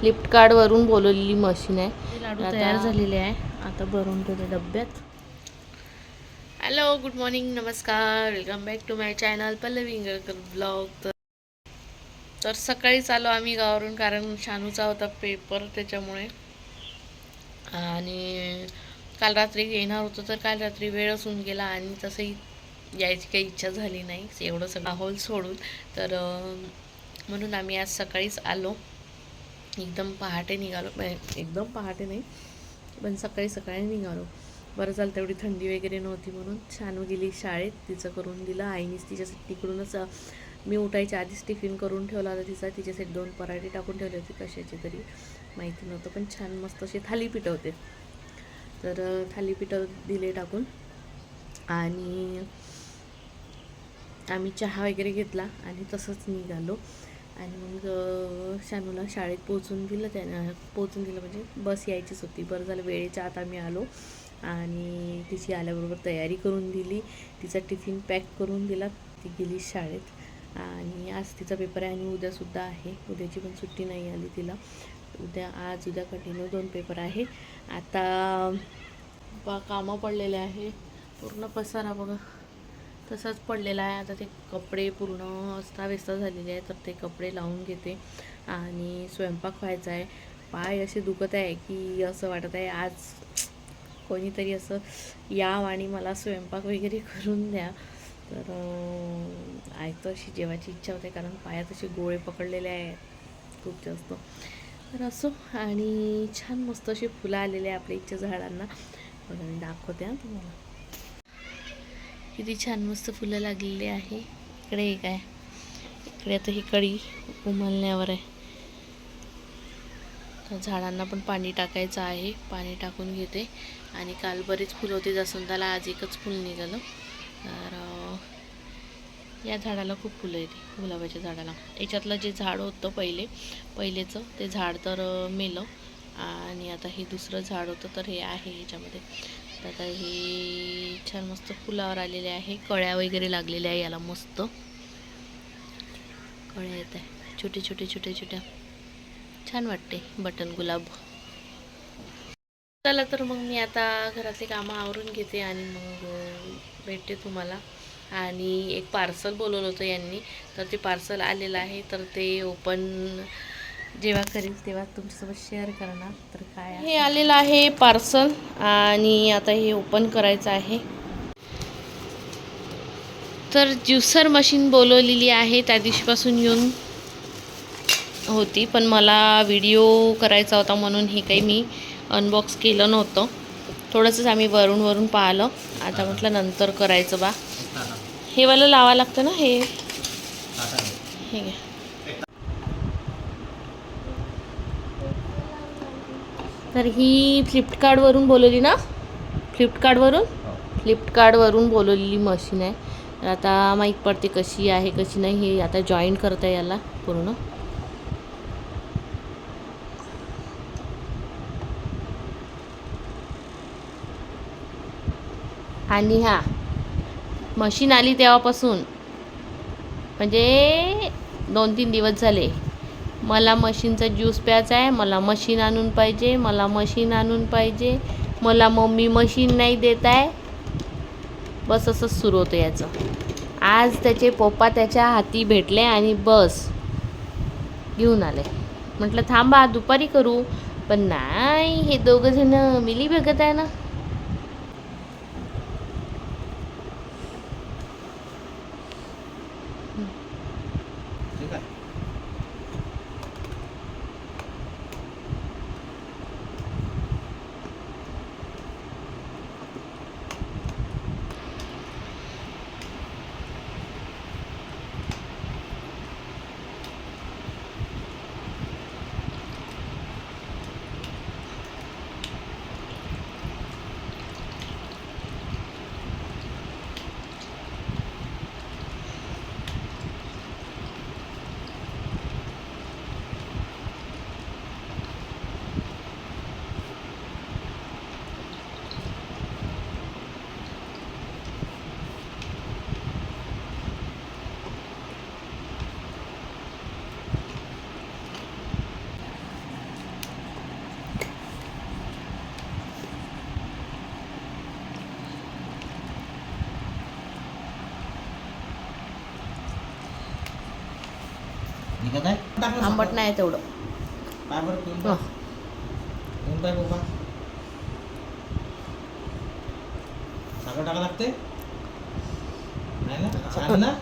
फ्लिपकार्टवरून बोलवलेली मशीन आहे. लाडू तयार झालेले आहे. आता भरून ठेवते डब्यात. हॅलो गुड मॉर्निंग नमस्कार. Welcome back to my channel Pallavi Ingalkar blog तर तर सकाळीच आलो आम्ही गावावरून कारण शानूचा होता पेपर त्याच्यामुळे. आणि काल रात्री येणार होतो तर काल रात्री वेळच होऊन गेला आणि तसंही यायची काही इच्छा झाली नाही. एवढं सगळं होल सोडून. तर म्हणून आम्ही आज सकाळीच आलो. एकदम पहाटे निघालो. एकदम पहाटे नाही पण सकाळी सकाळी निघालो. बरं झालं तेवढी थंडी वगैरे नव्हती म्हणून छान गेली शाळेत. तिचं करून दिलं आईनीच तिच्यासाठी तिकडूनच मी उठायच्या आधीच टिफिन करून ठेवला होता तिचा. तिच्यासाठी दोन पराठे टाकून ठेवले होते कशाचे तरी. माहिती नव्हतं पण छान मस्त असे थाली होते. तर थाली थालीपीठं दिले टाकून. आणि आम्ही चहा वगैरे घेतला आणि तसंच निघालो. आणि मग शानूला शाळेत पोचून दिलं त्यानं. पोचून दिलं म्हणजे बस यायचीच होती. बरं झालं वेळेच्या आत आम्ही आलो. आणि तिची आल्याबरोबर तयारी करून दिली. तिचा टिफिन पॅक करून दिला. ती गेली शाळेत. आणि आज तिचा पेपर आहे आणि उद्यासुद्धा आहे. उद्याची पण सुट्टी नाही आली तिला. उद्या आज उद्या कंटिन्यू दोन पेपर आहे. आता कामं पडलेले आहे. पूर्ण पसारा बघा. तसाच पडलेला आहे. आता ते कपडे पूर्ण अस्ताव्यस्त झालेले आहे तर ते कपडे लावून घेते आणि स्वयंपाक व्हायचा आहे. पाय असे दुखत आहे की असं वाटत आहे आज कोणीतरी असं याव आणि मला स्वयंपाक वगैरे करून द्या. तर ऐकतं अशी जेवायची इच्छा होते कारण पायात असे गोळे पकडलेले आहेत खूप जास्त. तर असो आणि छान मस्त असे फुलं आलेले आहे आपल्या इच्छा झाडांना. दाखवते हां तुम्हाला. किती छान मस्त फुलं लागलेली आहे. इकडे एक आहे. इकडे आता ही कळी उमलण्यावर आहे. तर झाडांना पण पाणी टाकायचं आहे. पाणी टाकून घेते. आणि काल बरीच फुलं होती जसून त्याला आज एकच फुल निघालं. तर या झाडाला खूप फुलं येते गुलाबाच्या झाडाला. याच्यातलं जे झाड होतं पहिले पहिलेचं ते झाड तर मेलं. आणि आता हे दुसरं झाड होतं तर हे आहे याच्यामध्ये. तर आता हे छान मस्त फुलावर आलेले आहे. कळ्या वगैरे लागलेल्या आहे याला मस्त. कळ्या येत आहे. छोटे छोटे छोटे छोट्या छान वाटते बटन गुलाब. चला तर मग मी आता घरातले कामं आवरून घेते आणि मग भेटते तुम्हाला. आणि एक पार्सल बोलवलं होतं यांनी. तर ते पार्सल आलेलं आहे. तर ते ओपन जेव्हा करेल तेव्हा तुमच्यासोबत शेअर करणार तर काय हे आलेलं आहे पार्सल आणि आता हे ओपन करायचं आहे. तर ज्युसर मशीन बोलवलेली आहे त्या दिवशीपासून येऊन होती पण मला व्हिडिओ करायचा होता म्हणून हे काही मी अनबॉक्स केलं नव्हतं. थोडंसंच आम्ही वरून वरून पाहिलं. आता म्हटलं नंतर करायचं बा. हे वाला लावा लागतं ना हे. हे घ्या. तर ही फ्लिपकार्टवरून बोलवली ना? फ्लिपकार्टवरून फ्लिपकार्टवरून बोलवलेली मशीन आहे. तर आता माहीत पडते कशी आहे कशी नाही हे आता जॉईन करता याला पूर्ण. आणि हा मशीन आली तेव्हापासून. म्हणजे दोन तीन दिवस झाले. मला मशीनचा ज्यूस प्यायचा आहे मला मशीन आणून पाहिजे मला मशीन आणून पाहिजे मला मम्मी मशीन नाही देत आहे. बस असंच सुरू होतं याचं. आज त्याचे पप्पा त्याच्या हाती भेटले आणि बस घेऊन आले. म्हटलं थांबा दुपारी करू. पण नाही हे दोघंजणं मिली बघत आहे ना. आंबट साखर. नाही तेवढं पाय बरं पिऊन हो. पाय. पिऊन पाय बाबा साखर टाका लागते नाही ना छान ना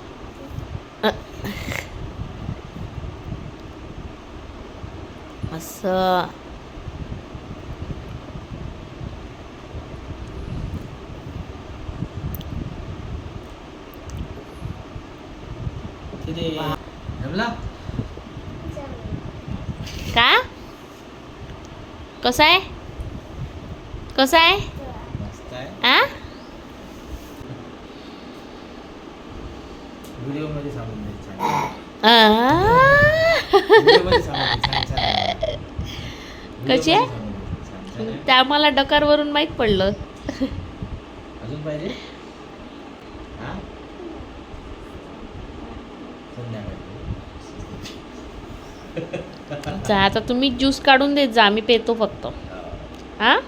असं किती जमला का कसं आहे? कसं आहे? आ? कशी आहे? मध्ये सांगून दे. छान छान आहे. ते आम्हाला डकारवरून माहीत पडलं. अजून पाहिजे हा संध्याकाळी जा, आता तुम्ही ज्यूस काढून देत जा आम्ही पेतो फक्त. हा?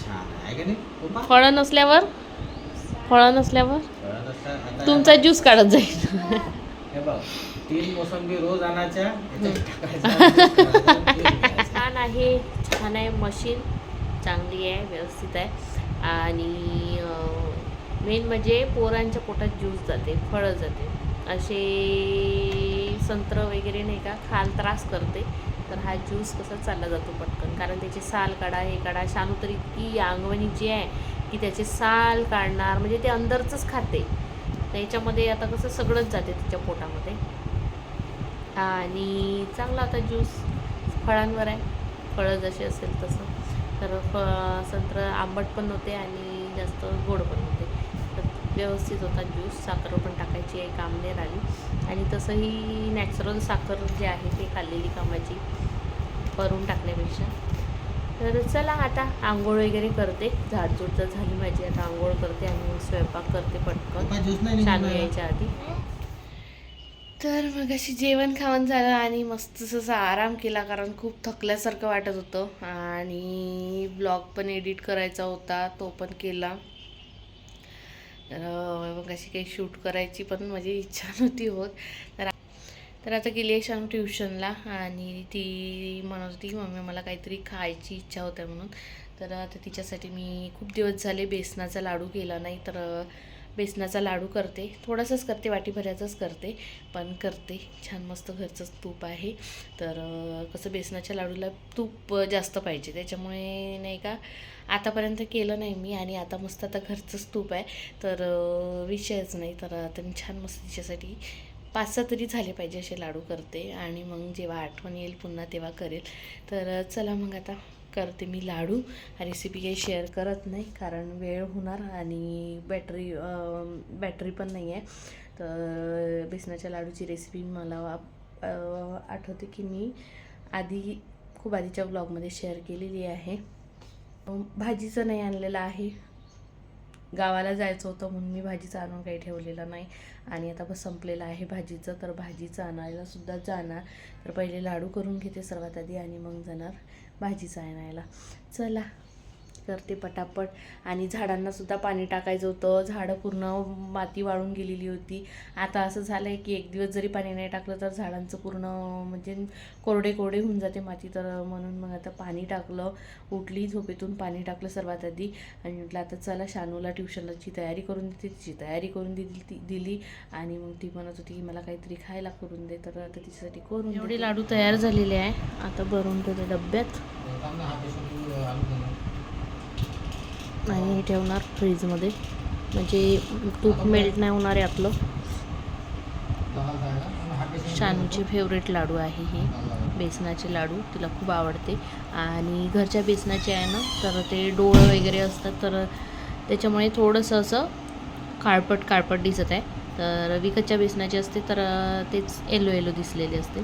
छान आहे का नाही? पप्पा? फळं नसल्यावर? फळं नसल्यावर? तुमचा ज्यूस काढत जाईल. हे तीन मोसंबी रोज आणायच्या. छान आहे छान आहे मशीन चांगली आहे व्यवस्थित आहे. आणि मेन म्हणजे पोरांच्या पोटात ज्यूस जाते फळं जाते. असे संत्र वगैरे नाही का खाल त्रास करते. तर हा ज्यूस कसा चालला जातो पटकन. कारण त्याचे साल काढा हे काढा. शानू तर इतकी अंगवणीची आहे की त्याचे साल काढणार म्हणजे ते अंदरचंच खाते. त्याच्यामध्ये आता कसं सगळंच जाते तिच्या पोटामध्ये. आणि चांगला आता ज्यूस फळांवर आहे. फळं जशी असेल तसं. तर फ संत्र आंबट पण होते आणि जास्त गोड पण होते. व्यवस्थित होता ज्यूस साखर पण टाकायची आहे काम नाही राहिली. आणि तसंही नॅचरल साखर जे आहे ते खाल्लेली कामाची करून टाकण्यापेक्षा. तर चला आता आंघोळ वगैरे करते. झाडझूड तर झाली माझी आता आंघोळ करते आणि मग स्वयंपाक करते पटकन. निघाला. यायच्या आधी. तर मग अशी जेवण खावण झालं आणि मस्त असं आराम केला कारण खूप थकल्यासारखं वाटत होतं. आणि ब्लॉग पण एडिट करायचा होता तो पण केला. तर मग अशी काही शूट करायची पण माझी इच्छा नव्हती होत. तर तर आता गेली आहे शाम ट्युशनला आणि ती म्हणत होती मम्मी मला काहीतरी खायची इच्छा होते म्हणून. तर आता तिच्यासाठी मी खूप दिवस झाले बेसनाचा लाडू केला नाही. तर बेसनाचा लाडू करते. थोडासाच करते वाटीभऱ्याचाच करते पण करते. छान मस्त घरचंच तूप आहे. तर कसं बेसनाच्या लाडूला तूप जास्त पाहिजे. त्याच्यामुळे नाही का आतापर्यंत केलं नाही मी आणि आता मस्त आता घरचंच तूप आहे. तर विषयच नाही. तर आता मी छान मस्त तिच्यासाठी पाच सहा तरी झाले पाहिजे असे लाडू करते. आणि मग जेव्हा आठवण येईल पुन्हा तेव्हा करेल. तर चला मग आता. करते मी लाडू. रेसिपी काही शेअर करत नाही कारण वेळ होणार आणि बॅटरी बॅटरी पण नाही आहे तर बेसनाच्या लाडूची रेसिपी मला आठवते की मी आधी खूप आधीच्या ब्लॉगमध्ये शेअर केलेली आहे. भाजीचं नाही आणलेलं आहे. गावाला जायचं होतं म्हणून मी भाजीचं आणून काही ठेवलेलं नाही. आणि आता बस संपलेलं आहे भाजीचं तर भाजीचं आणायला सुद्धा जाणार. तर पहिले लाडू करून घेते सर्वात आधी आणि मग जाणार. भाजीचं आणायला. चला. करते पटापट. आणि झाडांना सुद्धा पाणी टाकायचं होतं. झाडं पूर्ण माती वाळून गेलेली होती. आता असं झालं आहे की एक दिवस जरी पाणी नाही टाकलं तर झाडांचं पूर्ण म्हणजे कोरडे कोरडे होऊन जाते माती. तर म्हणून मग आता पाणी टाकलं. उठली झोपेतून पाणी टाकलं सर्वात आधी. आणि म्हटलं आता चला शानूला ट्युशनची तयारी करून देते. तिची तयारी करून दिली ती दिली. आणि मग ती म्हणत होती की मला काहीतरी खायला करून दे. तर आता तिच्यासाठी करून एवढे. लाडू तयार झालेले आहे. आता भरून ठेवते डब्यात लोकांना हा पेशंट आणून देणार. आणि हे ठेवणार फ्रीजमध्ये. म्हणजे तूप मेल्ट नाही होणार आहे आपलं. शानूची शानूचे फेवरेट लाडू आहे हे. बेसनाचे लाडू तिला खूप आवडते. आणि घरच्या बेसनाचे आहे ना तर ते डोळं वगैरे असतात तर त्याच्यामुळे थोडंसं असं काळपट काळपट दिसत आहे. तर विकतच्या बेसनाचे असते तर तेच येलो येलो दिसलेले असते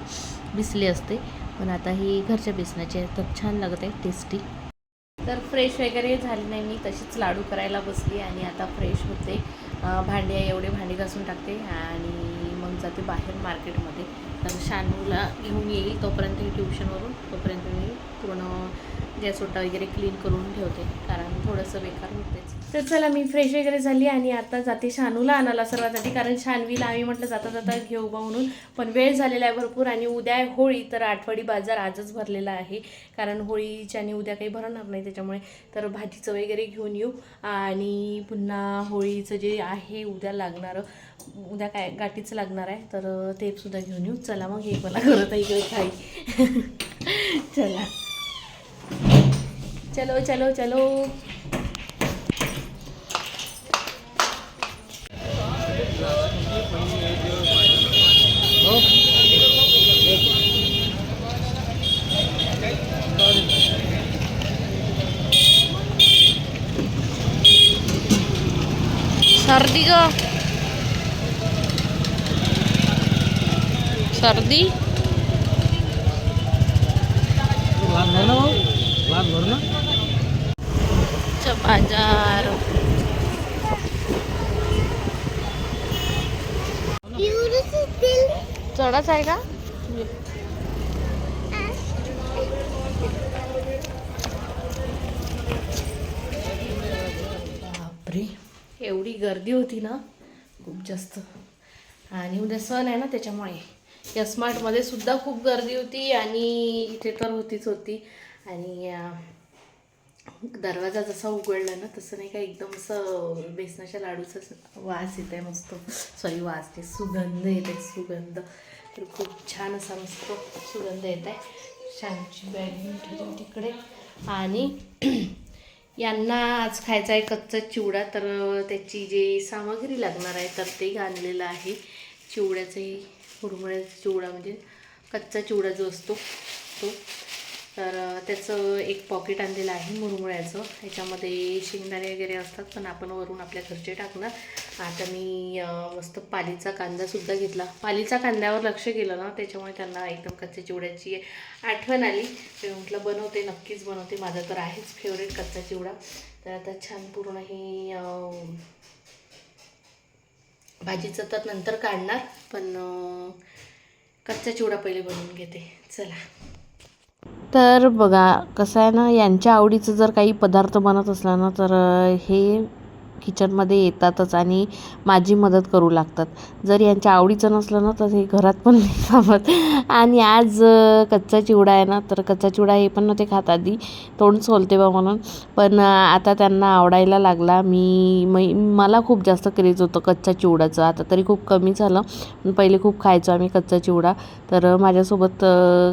दिसले असते. पण आता ही घरच्या बेसनाची आहे तर छान लागत आहे टेस्टी तर फ्रेश वगैरे झाली नाही मी तशीच लाडू करायला बसली आणि आता फ्रेश होते. भांडी एवढे भांडी घासून टाकते आणि मग जाते बाहेर मार्केटमध्ये. तर शानूला घेऊन येईल तोपर्यंत ट्युशनवरून तोपर्यंत मी पूर्ण गॅस ओटा वगैरे क्लीन करून ठेवते कारण थोडंसं बेकार होतेच. तर चला मी फ्रेश वगैरे झाली आणि आता जाते शानूला आणायला सर्वात आधी कारण शानवीला आम्ही म्हटलं जाता जाता घेऊ बा म्हणून. पण वेळ झालेला आहे भरपूर आणि उद्या आहे होळी तर आठवडी बाजार आजच भरलेला आहे. कारण होळीच्या आणि उद्या काही भरणार नाही त्याच्यामुळे. तर भाजीचं वगैरे घेऊन येऊ. आणि पुन्हा होळीचं जे आहे उद्या लागणारं उद्या काय गाठीचं लागणार आहे तर ते सुद्धा घेऊन येऊ. चला मग हे मला करत आहे काही. चला. चलो चलो चलो। सर्दी ग सर्दी? भर ना भाऊ ग्लास भर बाजार. चढाच आहे का? बापरे. एवढी गर्दी होती ना? खूप जास्त. आणि उद्या सण आहे ना त्याच्यामुळे. या स्मार्टमध्ये सुद्धा खूप गर्दी होती आणि इथे तर होतीच होती. आणि दरवाजा जसा उघडला ना तसं नाही का एकदम असं बेसनाच्या लाडूचा वास येत आहे मस्त. सॉरी वास ते सुगंध येत आहे सुगंध. तर खूप छान असा मस्त सुगंध येत आहे छानची बॅडमिंटन ठेवून तिकडे. आणि यांना आज खायचा आहे कच्चा चिवडा तर त्याची जी सामग्री लागणार आहे तर ते आणलेलं आहे. चिवड्याचंही मुरमुळ्याचा चिवडा म्हणजे कच्चा चिवडा जो असतो तो. तर त्याचं एक पॉकेट आणलेलं आहे मुरमुळ्याचं ह्याच्यामध्ये शेंगदाणे वगैरे असतात पण आपण वरून आपल्या घरचे टाकणार. आता मी मस्त पालीचा कांदासुद्धा घेतला. पालीचा कांद्यावर लक्ष केलं ना त्याच्यामुळे त्यांना एकदम कच्च्या चिवड्याची आठवण आली. मी म्हटलं बनवते नक्कीच बनवते. माझा तर आहेच फेवरेट कच्चा चिवडा. तर आता छान पूर्ण ही भाजीचं तर नंतर काढणार. पण कच्चा चिवडा पहिले बनवून घेते. चला. तर बघा कसं आहे ना यांच्या आवडीचं जर काही पदार्थ बनत असला ना तर हे किचनमध्ये येतातच आणि माझी मदत करू लागतात. जर यांच्या आवडीचं नसलं ना तर हे घरात पण नाही थांबत. आणि आज कच्चा चिवडा आहे ना तर कच्चा चिवडा हे पण नव्हते खात आधी. तोंड सोलते बा म्हणून. पण आता त्यांना आवडायला लागला. मी मै मला खूप जास्त क्रेज होतं कच्चा चिवडाचं आता तरी खूप कमी झालं. पहिले खूप खायचो आम्ही कच्चा चिवडा. तर माझ्यासोबत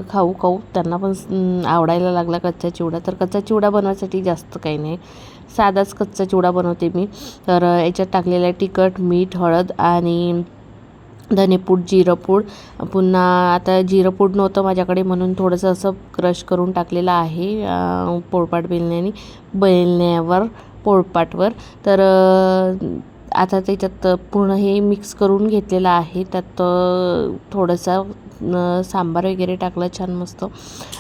खाऊ खाऊ त्यांना पण आवडायला लागला कच्चा चिवडा. तर कच्चा चिवडा बनवायसाठी जास्त काही नाही. साधाच कच्चा चिवडा बनवते मी. तर याच्यात टाकलेलं आहे तिखट मीठ हळद आणि धनेपूड जिरंपूड पुन्हा आता जिरंपूड नव्हतं माझ्याकडे म्हणून थोडंसं असं क्रश करून टाकलेलं आहे पोळपाट बेलण्याने बेलण्यावर पोळपाटवर. तर आता त्याच्यात पूर्ण हे मिक्स करून घेतलेलं आहे. त्यात थोडंसं सांबार वगैरे टाकला छान मस्त.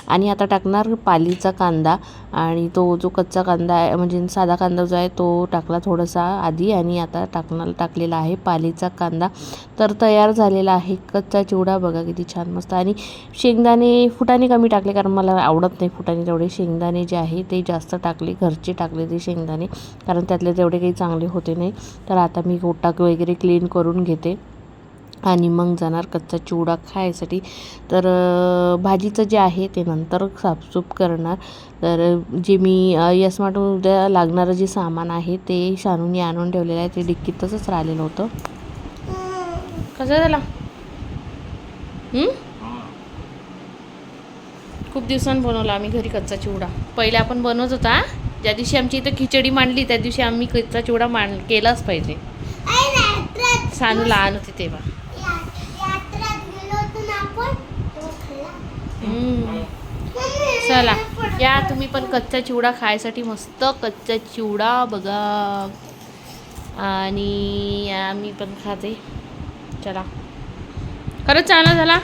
आणि आता टाकणार पालीचा कांदा. आणि तो जो कच्चा कांदा आहे म्हणजे साधा कांदा जो आहे तो टाकला थोडासा आधी. आणि आता टाकणार टाकलेला आहे पालीचा कांदा. तर तयार झालेला आहे कच्चा चिवडा. बघा किती छान मस्त. आणि शेंगदाणे फुटाणे कमी टाकले कारण मला आवडत नाही फुटाणे तेवढे. शेंगदाणे जे आहे ते जास्त टाकले घरचे टाकले ते शेंगदाणे. कारण त्यातले तेवढे काही चांगले होते नाही. तर आता मी गोटाक वगैरे क्लीन करून घेते. आणि मग जाणार कच्चा चिवडा खायसाठी. तर भाजीचं जे आहे ते नंतर साफसूफ करणार. तर जे मी अ, यशमाटून उद्या लागणारं जे सामान आहे ते शानूने आणून ठेवलेलं आहे. ते डिक्कीत तसंच राहिलेलं होतं. कसं झाला? खूप दिवसांनी बनवला आम्ही घरी कच्चा चिवडा. पहिले आपण बनवत होता ज्या दिवशी आमची इथं खिचडी मांडली त्या दिवशी आम्ही कच्चा चिवडा मांड केलाच पाहिजे. सानू लहान होती तेव्हा. चला या तुम्ही पण कच्चा चिवडा खायसाठी मस्त कच्चा चिवडा बघा. आणि आम्ही पण खाते. चला. खरंच चांगला झाला.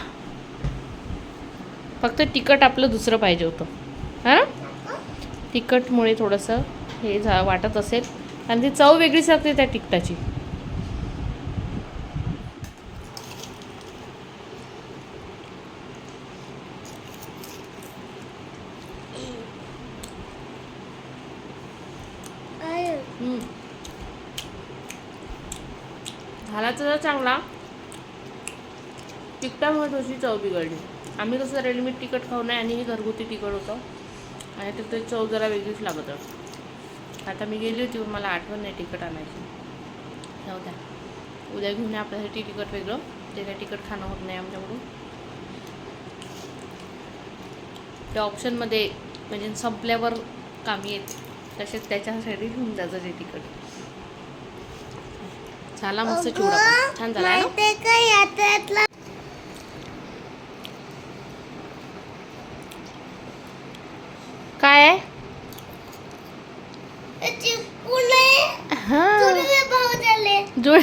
फक्त तिखट आपलं दुसरं पाहिजे होतं. हां? तिखटमुळे थोडंसं हे झा वाटत असेल. आणि ती चव वेगळीच लागते त्या तिखटाची. झाला तर चांगला. तिखटामुळे थोडीशी चव बिघडली. आम्ही कसं रेडीमेड तिखट खाऊ नये आणि हे घरगुती तिखट होतं. आणि तिथे चव जरा वेगळीच लागत आता मी गेली होती पण मला आठवण नाही तिखट आणायची. जाऊ द्या. उद्या घेऊन या आपल्यासाठी तिखट वेगळं. ते काय तिखट खाणं होत नाही आमच्याकडून. त्या ऑप्शनमध्ये म्हणजे संपल्यावर कामी येते. तसेच त्याच्यासाठी घेऊन जायचं ते तिखट झाला मस्त चिवडा. छान झाला? काय आहे. जुड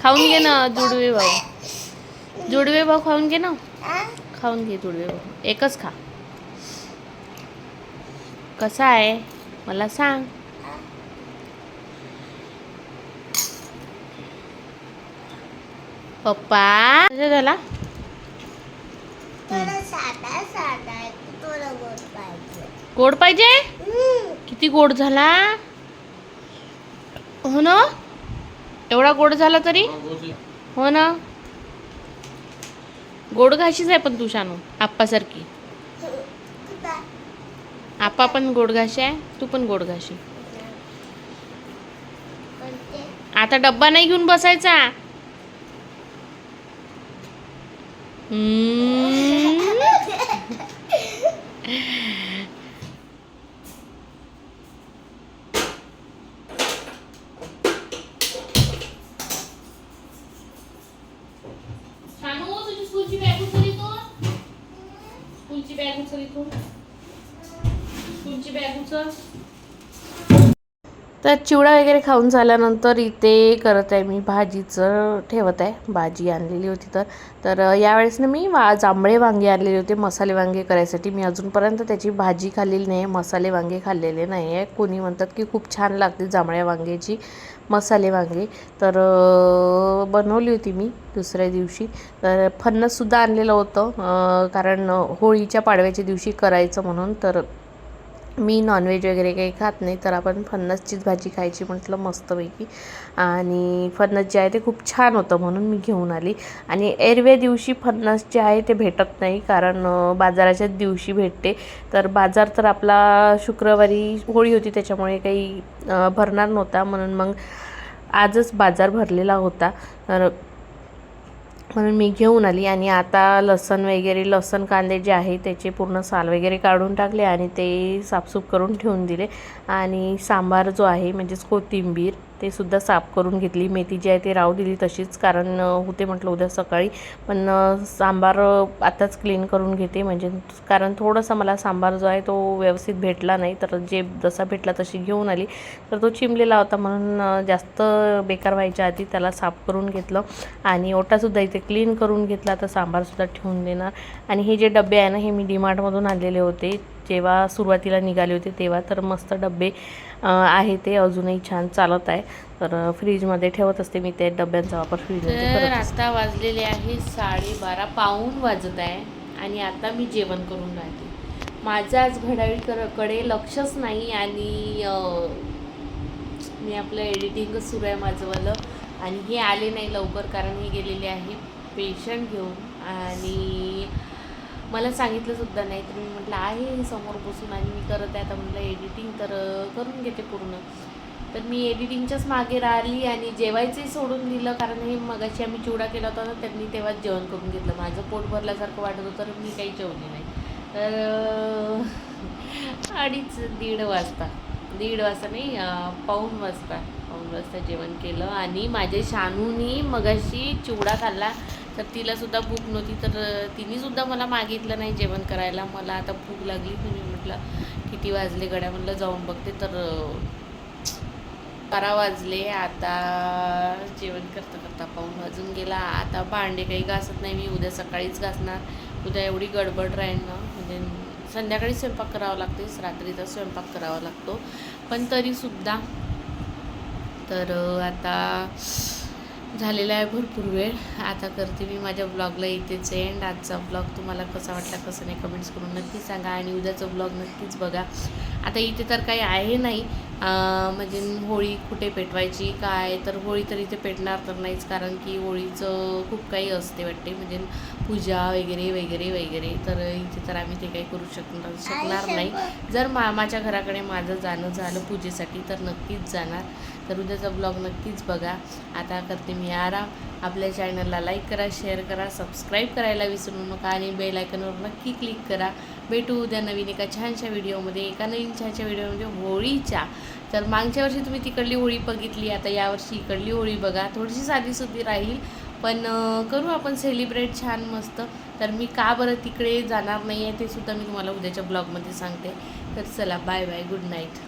खाऊन घे ना जुडवे भाऊ. जुडवे भाऊ खाऊन घे ना. खाऊन घे जुडवे भाऊ. एकच खा. कसा आहे? मला सांग. पप्पा? कसा झाला? गोड पाहिजे. किती गोड झाला? हो ना? एवढा गोड झाला तरी? हो ना? गोड घाशीच आहे पण तू शानू. आप्पासारखी. आप्पा पण गोडघाशी आहे तू पण गोडघाशी आता डब्बा नाही घेऊन बसायचा. हो तुझी बॅग उचल बॅग बॅग उचल. तर चिवडा वगैरे खाऊन झाल्यानंतर इथे करत आहे मी भाजीचं ठेवत आहे. भाजी आणलेली होती तर. तर यावेळेस ना मी वा जांभळे वांगे आणलेले होते मसाले वांगे करायसाठी. मी अजूनपर्यंत त्याची भाजी खाल्लेली नाही आहे मसाले वांगे खाल्लेले नाही आहे. कोणी म्हणतात की खूप छान लागते जांभळ्या वांग्याची मसाले वांगे. तर बनवली होती मी दुसऱ्या दिवशी. तर फन्नससुद्धा आणलेलं होतं कारण होळीच्या पाडव्याच्या दिवशी करायचं म्हणून. तर मी नॉनव्हेज वगैरे काही खात नाही तर आपण फणसचीच भाजी खायची म्हटलं मस्तपैकी. आणि फणस जे आहे ते खूप छान होतं म्हणून मी घेऊन आली. आणि एरव्या दिवशी फणस जे आहे ते भेटत नाही कारण बाजाराच्याच दिवशी भेटते. तर बाजार तर आपला शुक्रवारी होळी होती त्याच्यामुळे काही भरणार नव्हता. म्हणून मग आजच बाजार भरलेला होता. तर म्हणून मी घेऊन आली आणि आता लसण वगैरे लसण कांदे जे आहे त्याचे पूर्ण साल वगैरे काढून टाकले आणि ते साफसूफ करून ठेवून दिले. आणि सांबार जो आहे म्हणजेच कोथिंबीर ते सुद्धा साफ करून घेतली. मेथी जी आहे ते राहू दिली तशीच कारण होते म्हटलं उद्या सकाळी. पण सांबार आताच क्लीन करून घेते. म्हणजे कारण थोडंसं मला सांबार जो आहे तो व्यवस्थित भेटला नाही. तर जे जसा भेटला तशी घेऊन आली. तर तो चिमलेला होता म्हणून जास्त बेकार व्हायच्या आधी त्याला साफ करून घेतलं. आणि ओटासुद्धा इथे क्लीन करून घेतला. तर सांबारसुद्धा ठेवून देणार. आणि हे जे डबे आहे ना हे मी डीमार्टमधून आणलेले होते. जेव्हा सुरुवातीला निघाले होते तेव्हा तर मस्त डबे आहे ते. अजूनही छान चालत आहे. तर फ्रीजमध्ये ठेवत असते मी त्या डब्यांचा वापर फ्रीजमध्ये असते. आता वाजलेले आहे साडेबारा पाऊण वाजत आहे आणि आता मी जेवण करून राहते. माझं आज घड्याळीकडे लक्षच नाही आणि मी आपलं एडिटिंगच सुरू आहे माझंवालं आणि हे आले नाही लवकर कारण हे गेलेले आहे पेशंट घेऊन आणि मला सांगितलं सुद्धा नाही. तर मी म्हटलं आहे हे समोर बसून आणि मी करत आहे. आता म्हटलं एडिटिंग तर करून घेते पूर्ण. तर मी एडिटिंगच्याच मागे राहिली आणि जेवायचंही सोडून दिलं. कारण हे मगाशी आम्ही चिवडा केला होता ना त्यांनी तेव्हाच जेवण करून घेतलं. माझं पोट भरल्यासारखं वाटत होतं तर मी काही जेवले नाही. तर अडीच दीड वाजता. दीड वाजता नाही पाऊन वाजता. पाऊण वाजता जेवण केलं. आणि माझ्या शानूनी मगाशी चिवडा खाल्ला. तर तिला सुद्धा भूक नव्हती. तर तिनेसुद्धा मला मागितलं नाही जेवण करायला. मला आता भूक लागली. तुम्ही म्हटलं किती वाजले? गड्या म्हटलं जाऊन बघते. तर बारा वाजले. आता जेवण करता करता पाहून वाजून गेला. आता भांडे काही घासत नाही. मी उद्या सकाळीच घासणार. उद्या एवढी गडबड राहील ना. म्हणजे संध्याकाळी स्वयंपाक करावा लागतेच रात्रीचा स्वयंपाक करावा लागतो. पण तरीसुद्धा तर आता झालेला आहे भरपूर वेळ. आता करते मी माझ्या ब्लॉगला इथेच एंड आजचा ब्लॉग तुम्हाला कसा वाटला कसं नाही कमेंट्स करून नक्की सांगा आणि उद्याचं ब्लॉग नक्कीच बघा. आता इथे तर काही आहे नाही. म्हणजे होळी कुठे पेटवायची काय? तर होळी तर इथे पेटणार तर नाहीच कारण की होळीचं खूप काही असते वाटते. म्हणजे पूजा वगैरे वगैरे वगैरे. तर इथे तर आम्ही ते काही करू शकणार शकणार नाही. जर मामाच्या घराकडे माझं जाणं झालं पूजेसाठी तर नक्कीच जाणार. तर उद्याचा ब्लॉग नक्कीच बघा. आता करते मी आराम. आपल्या चॅनलला लाईक करा शेअर करा सबस्क्राईब करायला विसरू नका आणि बेल आयकनवर नक्की क्लिक करा. भेटू उद्या नवीन एका छानशा व्हिडिओमध्ये एका नवीन छानशा व्हिडिओमध्ये होळीच्या. तर मागच्या वर्षी तुम्ही तिकडली होळी बघितली आता यावर्षी इकडली होळी बघा. थोडीशी साधीसुधी राहील पण करू आपण सेलिब्रेट छान मस्त. तर मी का बरं तिकडे जाणार नाही आहे ते सुद्धा मी तुम्हाला उद्याच्या ब्लॉगमध्ये सांगते. तर चला बाय बाय गुड नाईट